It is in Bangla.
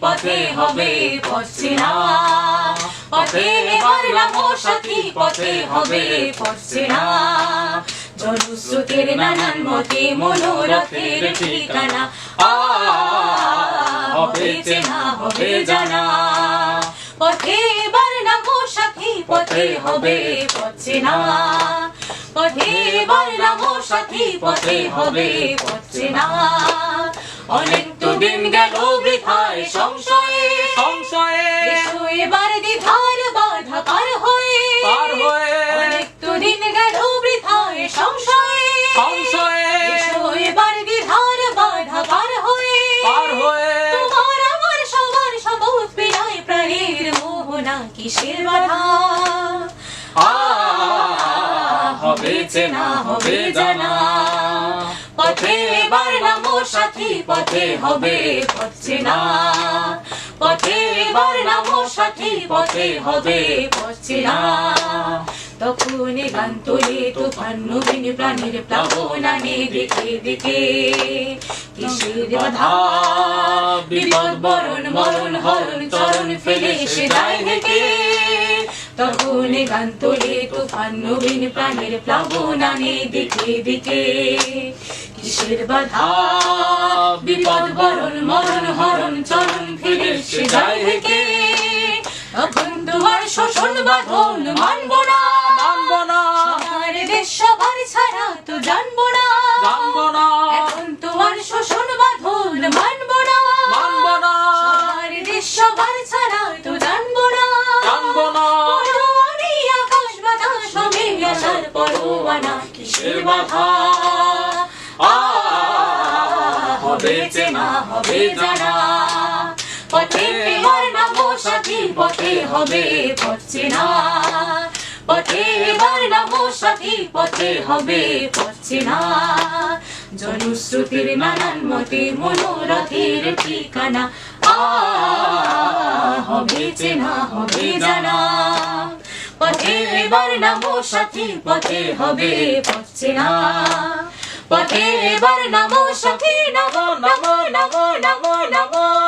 পথে হবে পড়ছে না। পথে এবার নামো সাথী, পথে হবে পড়ছে না। জনস্রোতের নানান মতে মনোরথের ঠিকানা। আ, হবে চেনা হবে জানা পথে এবার নামো সাথী, পথে হবে পড়ছে পথে এবার নামো সাথী, পথে হবে পড়ছে অনেক তো দিন গেল বৃথায় সংশয়ে। সংশয়ে। এবার দ্বিধার বাধা পার হয়ে। পার হয়ে। অনেক তো দিন গেল বৃথায় সংশয়ে। সংশয়ে। এবার দ্বিধার বাধা পার হয়ে। পার হয়ে। তোমার আমার সবার সবুজ পিড়ায় প্রাণের মোহনা কিসের বাধা? হবে চেনা হবে জানা। পথে এবার নামো সাথী, পথে হবে পড়ছে না। পথে এবার নামো সাথী, পথে হবে পড়ছে না। তখন গান তোলে, তুফান নবীন প্রাণীর প্লাবনানে দেখে দেখে। কিসের বাধা? বিপদ, বরণ, মরণ, হরণ, চরণ ফেলে সে যায় থেকে তখন গান তোলে, তুফান নবীন প্রাণের প্লাবনানে দেখে দেখে। কিসের বাধা বিপদ বরণ মরণ হরণ চরণ ফেলে সে যায় তখন তোমার শোষণ বাঁধন মানব না। মানব না। দেশ সবার ছাড়া তো জানব না। জানব না। এখন তোমার শোষণ বাঁধন মানব না। মানব না। দেশ সবার ছাড়া তো জানব না। জানব না। পরোয়ানে আকাশ বাতাস সবে আসার পরোয়ানা কিসের বাধা? হবে চেনা হবে জানা পথে এবার নামো, সাথী পথে হবে পড়ছে না। পথে এবার নামো, সাথী পথে হবে পড়ছে না। জনশ্রুতির নানান মতে মনোরথের ঠিকানা। আ, হবে চেনা হবে জানা। পথে এবার নামো, সাথী পথে হবে পড়ছে না। পথে এবার নামো সখী নামো নামো নামো নামো নামো